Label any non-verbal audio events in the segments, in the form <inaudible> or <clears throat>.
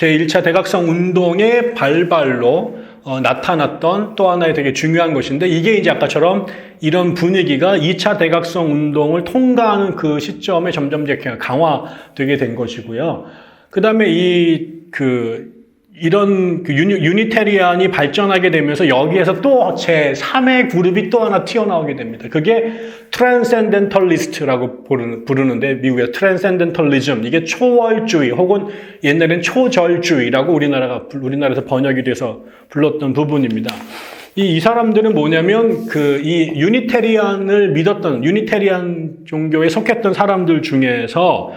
제1차 대각성 운동의 발발로 어, 나타났던 또 하나의 되게 중요한 것인데 이게 이제 아까처럼 이런 분위기가 2차 대각성 운동을 통과하는 그 시점에 점점 이제 강화되게 된 것이고요. 그 다음에 이그 이런 그 유니, 유니테리안이 발전하게 되면서 여기에서 또 제 3의 그룹이 또 하나 튀어나오게 됩니다. 그게 트랜센덴털리스트라고 부르는데 미국의 트랜센덴털리즘 이게 초월주의 혹은 옛날엔 초절주의라고 우리나라가 우리나라에서 번역이 돼서 불렀던 부분입니다. 이, 이 사람들은 뭐냐면 그 이 유니테리안을 믿었던 유니테리안 종교에 속했던 사람들 중에서 아,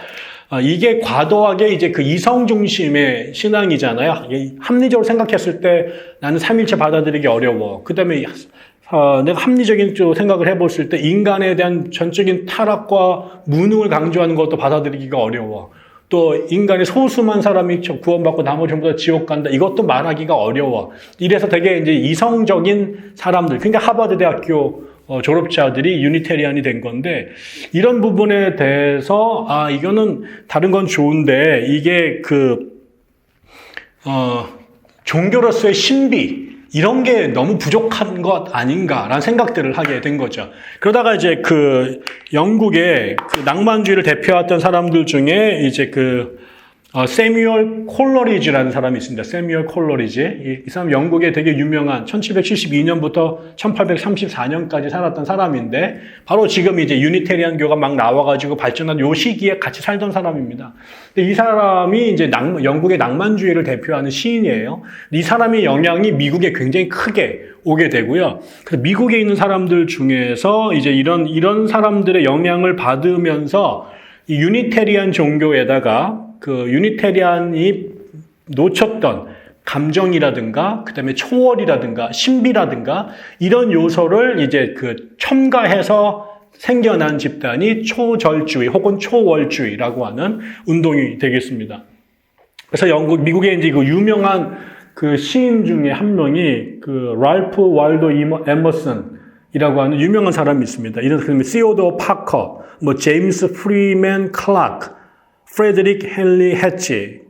이게 과도하게 이제 그 이성 중심의 신앙이잖아요. 합리적으로 생각했을 때 나는 삼일체 받아들이기 어려워. 그 다음에 어, 내가 합리적인 쪽 생각을 해봤을 때 인간에 대한 전적인 타락과 무능을 강조하는 것도 받아들이기가 어려워. 또 인간의 소수만 사람이 구원받고 나머지 전부 다 지옥 간다. 이것도 말하기가 어려워. 이래서 되게 이제 이성적인 사람들, 그러니까 하버드 대학교 어, 졸업자들이 유니테리안이 된 건데 이런 부분에 대해서 아 이거는 다른 건 좋은데 이게 그 어, 종교로서의 신비 이런 게 너무 부족한 것 아닌가라는 생각들을 하게 된 거죠. 그러다가 이제 그 영국의 그 낭만주의를 대표했던 사람들 중에 이제 그 어, 세뮤얼 콜러리지라는 사람이 있습니다. 세뮤얼 콜러리지. 이, 이 사람 영국에 되게 유명한 1772년부터 1834년까지 살았던 사람인데 바로 지금 이제 유니테리안 교가 막 나와가지고 발전한 요 시기에 같이 살던 사람입니다. 근데 이 사람이 이제 낭, 영국의 낭만주의를 대표하는 시인이에요. 이 사람의 영향이 미국에 굉장히 크게 오게 되고요. 그래서 미국에 있는 사람들 중에서 이제 이런 이런 사람들의 영향을 받으면서 이 유니테리안 종교에다가 그 유니테리안이 놓쳤던 감정이라든가 그다음에 초월이라든가 신비라든가 이런 요소를 이제 그 첨가해서 생겨난 집단이 초절주의 혹은 초월주의라고 하는 운동이 되겠습니다. 그래서 영국 미국의 이제 그 유명한 그 시인 중에 한 명이 그 랄프 왈도 에머슨이라고 하는 유명한 사람이 있습니다. 이런 사람이 시오도 파커, 뭐 제임스 프리맨 클라크 프레드릭 헨리 해치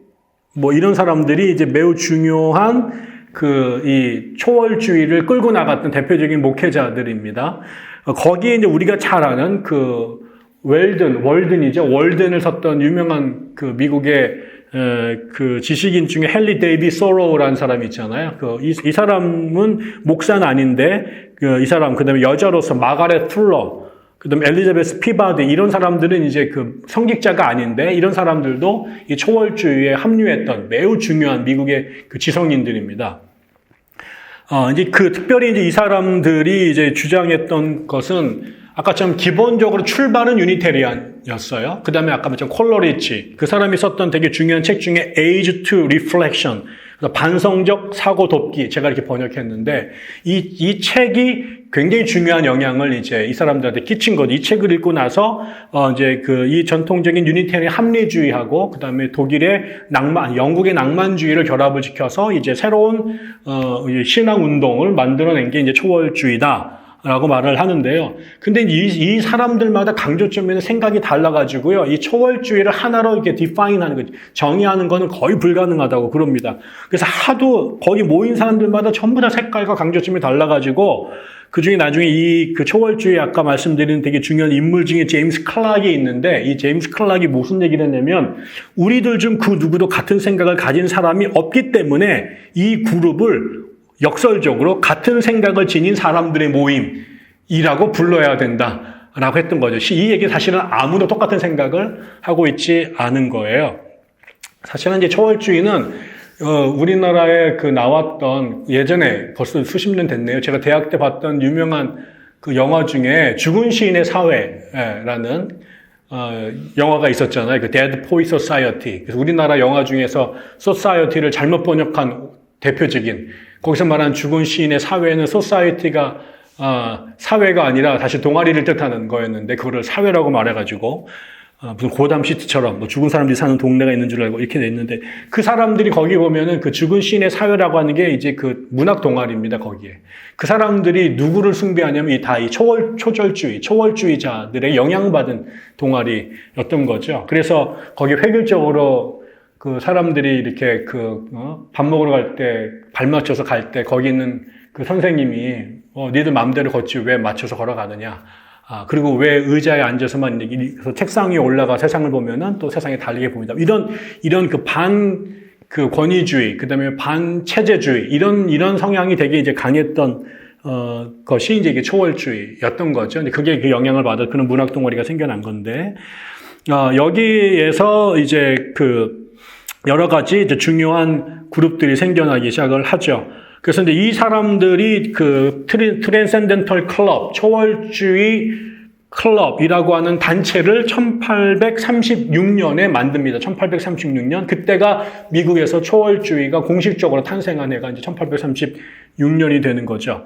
뭐 이런 사람들이 이제 매우 중요한 그 이 초월주의를 끌고 나갔던 대표적인 목회자들입니다. 거기에 이제 우리가 잘 아는 그 웰든, 월든이죠. 월든을 섰던 유명한 그 미국의 그 지식인 중에 헨리 데이비 소로우라는 사람이 있잖아요. 그 이, 이 사람은 목사는 아닌데 그 이 사람 그다음에 여자로서 마가렛 풀러 그다음에 엘리자베스 피바드 이런 사람들은 이제 그 성직자가 아닌데 이런 사람들도 이 초월주의에 합류했던 매우 중요한 미국의 그 지성인들입니다. 어, 이제 그 특별히 이제 이 사람들이 이제 주장했던 것은 아까처럼 기본적으로 출발은 유니테리안이었어요. 그 다음에 아까 말했던 콜러리치 그 사람이 썼던 되게 중요한 책 중에 Age to Reflection 반성적 사고 돕기 제가 이렇게 번역했는데 이, 이 책이 굉장히 중요한 영향을 이제 이 사람들한테 끼친 거죠. 이 책을 읽고 나서 어 이제 그 이 전통적인 유니테리 합리주의하고 그다음에 독일의 낭만, 영국의 낭만주의를 결합을 시켜서 이제 새로운 어 신앙 운동을 만들어낸 게 이제 초월주의다. 라고 말을 하는데요. 근데 이, 이 사람들마다 강조점에는 생각이 달라가지고요. 이 초월주의를 하나로 이렇게 디파인 하는 거, 정의하는 거는 거의 불가능하다고 그럽니다. 그래서 하도 거기 모인 사람들마다 전부 다 색깔과 강조점이 달라가지고 그 중에 나중에 이 그 초월주의 아까 말씀드린 되게 중요한 인물 중에 제임스 클락이 있는데 이 제임스 클락이 무슨 얘기를 했냐면 우리들 중 그 누구도 같은 생각을 가진 사람이 없기 때문에 이 그룹을 역설적으로 같은 생각을 지닌 사람들의 모임이라고 불러야 된다 라고 했던 거죠. 이 얘기 사실은 아무도 똑같은 생각을 하고 있지 않은 거예요. 사실은 이제 초월주의는 어, 우리나라에 그 나왔던 예전에 벌써 수십 년 됐네요. 제가 대학 때 봤던 유명한 그 영화 중에 죽은 시인의 사회라는 어, 영화가 있었잖아요. 그 Dead Poet Society. 그래서 우리나라 영화 중에서 Society를 잘못 번역한 대표적인 거기서 말한 죽은 시인의 사회는 소사이티가 아, 사회가 아니라 다시 동아리를 뜻하는 거였는데 그거를 사회라고 말해가지고 아, 무슨 고담 시트처럼 뭐 죽은 사람들이 사는 동네가 있는 줄 알고 이렇게 돼 있는데 그 사람들이 거기 보면은 그 죽은 시인의 사회라고 하는 게 이제 그 문학 동아리입니다 거기에 그 사람들이 누구를 숭배하냐면 이 다이 초월 초절주의 초월주의자들의 영향받은 동아리였던 거죠. 그래서 거기 획일적으로 그 사람들이 이렇게 그, 어? 밥 먹으러 갈 때, 발 맞춰서 갈 때, 거기 있는 그 선생님이, 어, 니들 마음대로 걷지 왜 맞춰서 걸어가느냐. 아, 그리고 왜 의자에 앉아서만 이렇게 책상 위에 올라가 세상을 보면은 또 세상이 달리게 보인다. 이런, 이런 그 반, 그 권위주의, 그 다음에 반체제주의, 이런, 이런 성향이 되게 이제 강했던, 어, 것이 이제 이게 초월주의였던 거죠. 근데 그게 그 영향을 받아 그런 문학 동아리가 생겨난 건데, 어, 여기에서 이제 그 여러 가지 중요한 그룹들이 생겨나기 시작을 하죠. 그래서 이제 이 사람들이 그 트리, 트랜센덴털 클럽, 초월주의 클럽이라고 하는 단체를 1836년에 만듭니다. 1836년. 그때가 미국에서 초월주의가 공식적으로 탄생한 해가 이제 1836년이 되는 거죠.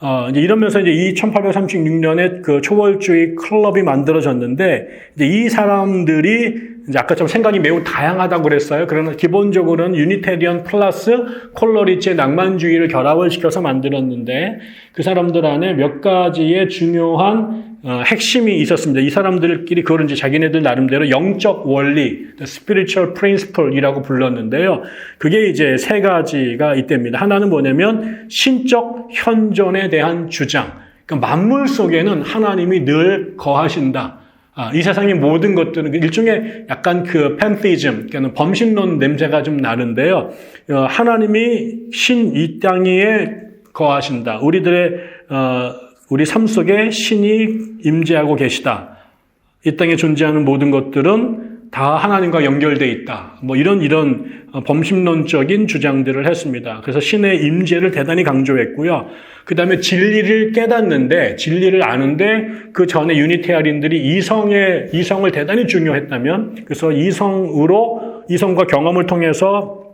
어, 이제 이러면서 이제 이 1836년에 그 초월주의 클럽이 만들어졌는데, 이제 이 사람들이 이제 아까처럼 생각이 매우 다양하다고 그랬어요. 그러나 기본적으로는 유니테리언 플러스 콜러리치의 낭만주의를 결합을 시켜서 만들었는데, 그 사람들 안에 몇 가지의 중요한 어, 핵심이 있었습니다. 이 사람들끼리 그걸 이제 자기네들 나름대로 영적 원리, spiritual principle이라고 불렀는데요. 그게 이제 세 가지가 있답니다. 하나는 뭐냐면 신적 현존에 대한 주장. 그러니까 만물 속에는 하나님이 늘 거하신다. 아, 이 세상의 모든 것들은 일종의 약간 그 팬티즘, 그러니까 범신론 냄새가 좀 나는데요. 어, 하나님이 신 이 땅에 거하신다. 우리들의 어, 우리 삶 속에 신이 임재하고 계시다. 이 땅에 존재하는 모든 것들은 다 하나님과 연결돼 있다. 뭐 이런 이런 범심론적인 주장들을 했습니다. 그래서 신의 임재를 대단히 강조했고요. 그 다음에 진리를 깨닫는데 진리를 아는데 그 전에 유니테아린들이 이성의 이성을 대단히 중요했다면 그래서 이성으로 이성과 경험을 통해서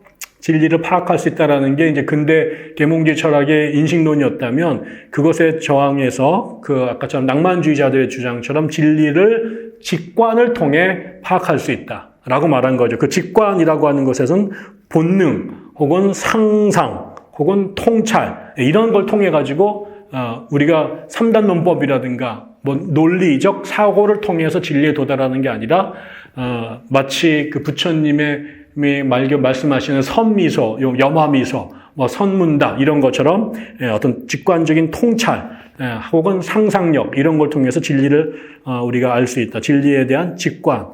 진리를 파악할 수 있다라는 게 이제 근대 계몽주의 철학의 인식론이었다면 그것에 저항해서 그 아까처럼 낭만주의자들의 주장처럼 진리를 직관을 통해 파악할 수 있다라고 말한 거죠. 그 직관이라고 하는 것에서는 본능 혹은 상상 혹은 통찰 이런 걸 통해 가지고 어, 우리가 3단 논법이라든가 뭐 논리적 사고를 통해서 진리에 도달하는 게 아니라 어, 마치 그 부처님의 말겨 말씀하시는 선미소, 염화미소, 뭐 선문답 이런 것처럼 예, 어떤 직관적인 통찰 예, 혹은 상상력 이런 걸 통해서 진리를 어, 우리가 알 수 있다. 진리에 대한 직관.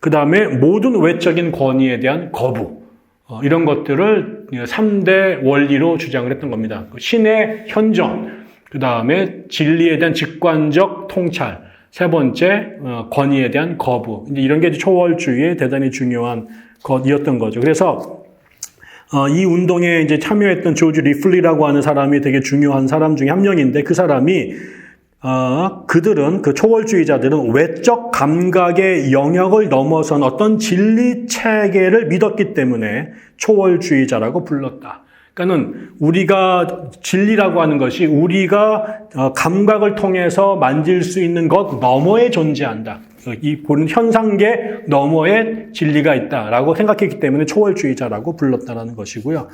그 다음에 모든 외적인 권위에 대한 거부. 어, 이런 것들을 3대 원리로 주장을 했던 겁니다. 그 신의 현존, 그 다음에 진리에 대한 직관적 통찰, 세 번째 어, 권위에 대한 거부. 이런 게 초월주의의 대단히 중요한 것이었던 거죠. 그래서 어, 이 운동에 이제 참여했던 조지 리플리라고 하는 사람이 되게 중요한 사람 중에 한 명인데 그 사람이 어, 그들은 그 초월주의자들은 외적 감각의 영역을 넘어선 어떤 진리 체계를 믿었기 때문에 초월주의자라고 불렀다. 그러니까는 우리가 진리라고 하는 것이 우리가 어, 감각을 통해서 만질 수 있는 것 너머에 존재한다. 이 보는 현상계 너머에 진리가 있다라고 생각했기 때문에 초월주의자라고 불렀다라는 것이고요.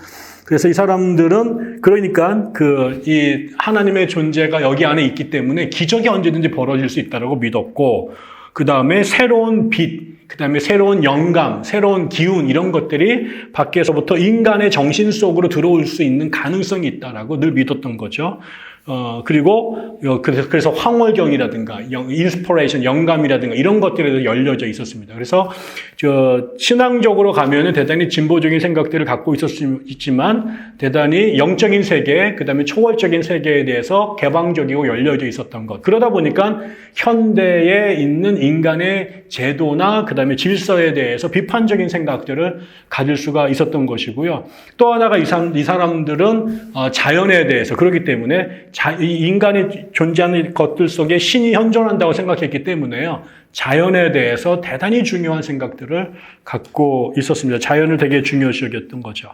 그래서 이 사람들은 그러니까 그 이 하나님의 존재가 여기 안에 있기 때문에 기적이 언제든지 벌어질 수 있다라고 믿었고 그 다음에 새로운 빛, 그 다음에 새로운 영감, 새로운 기운 이런 것들이 밖에서부터 인간의 정신 속으로 들어올 수 있는 가능성이 있다라고 늘 믿었던 거죠. 어, 그리고, 어, 그래서, 그래서 황홀경이라든가, 인스퍼레이션, 영감이라든가, 이런 것들에도 열려져 있었습니다. 그래서, 저, 신앙적으로 가면은 대단히 진보적인 생각들을 갖고 있었지만, 대단히 영적인 세계, 그 다음에 초월적인 세계에 대해서 개방적이고 열려져 있었던 것. 그러다 보니까, 현대에 있는 인간의 제도나, 그 다음에 질서에 대해서 비판적인 생각들을 가질 수가 있었던 것이고요. 또 하나가 이, 사람, 이 사람들은 어, 자연에 대해서, 그렇기 때문에, 자, 인간이 존재하는 것들 속에 신이 현존한다고 생각했기 때문에요. 자연에 대해서 대단히 중요한 생각들을 갖고 있었습니다. 자연을 되게 중요시 여겼던 거죠.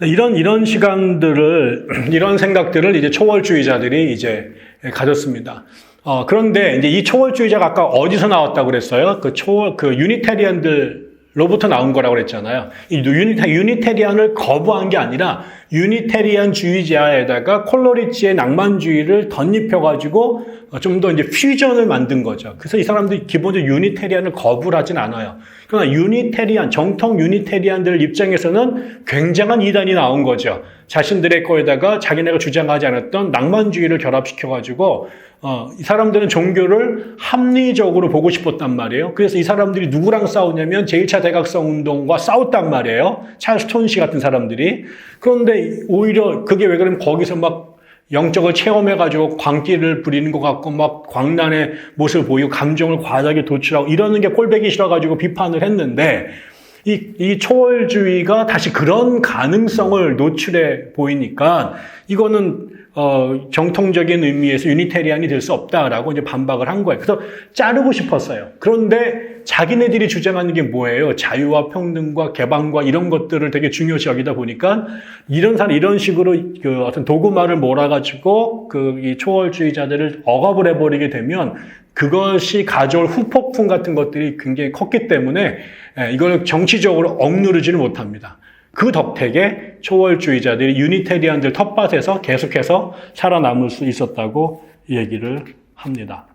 이런, 이런 시간들을, <clears throat> 이런 생각들을 이제 초월주의자들이 이제 가졌습니다. 어, 그런데 이제 이 초월주의자가 아까 어디서 나왔다고 그랬어요? 그 초월, 그 유니테리안들 로부터 나온 거라고 그랬잖아요. 이 유니 테리안을 거부한 게 아니라 유니테리안 주의자에다가 콜로리치의 낭만주의를 덧입혀가지고 좀 더 이제 퓨전을 만든 거죠. 그래서 이 사람들이 기본적으로 유니테리안을 거부를 하진 않아요. 그러나 유니테리안, 정통 유니테리안들 입장에서는 굉장한 이단이 나온 거죠. 자신들의 거에다가 자기네가 주장하지 않았던 낭만주의를 결합시켜가지고 어, 이 사람들은 종교를 합리적으로 보고 싶었단 말이에요. 그래서 이 사람들이 누구랑 싸우냐면 제1차 대각성 운동과 싸웠단 말이에요. 찰스 톤시 같은 사람들이. 그런데 오히려 그게 왜 그러면 거기서 막 영적을 체험해가지고 광기를 부리는 것 같고 막 광란의 모습을 보이고 감정을 과하게 도출하고 이러는 게 꼴배기 싫어가지고 비판을 했는데 이, 이 초월주의가 다시 그런 가능성을 노출해 보이니까 이거는 어, 정통적인 의미에서 유니테리안이 될 수 없다라고 이제 반박을 한 거예요. 그래서 자르고 싶었어요. 그런데 자기네들이 주장하는 게 뭐예요? 자유와 평등과 개방과 이런 것들을 되게 중요시 여기다 보니까 이런 사람 이런 식으로 그 어떤 도구말을 몰아가지고 그 이 초월주의자들을 억압을 해버리게 되면 그것이 가져올 후폭풍 같은 것들이 굉장히 컸기 때문에 예, 이걸 정치적으로 억누르지는 못합니다. 그 덕택에 초월주의자들이 유니테리안들 텃밭에서 계속해서 살아남을 수 있었다고 얘기를 합니다.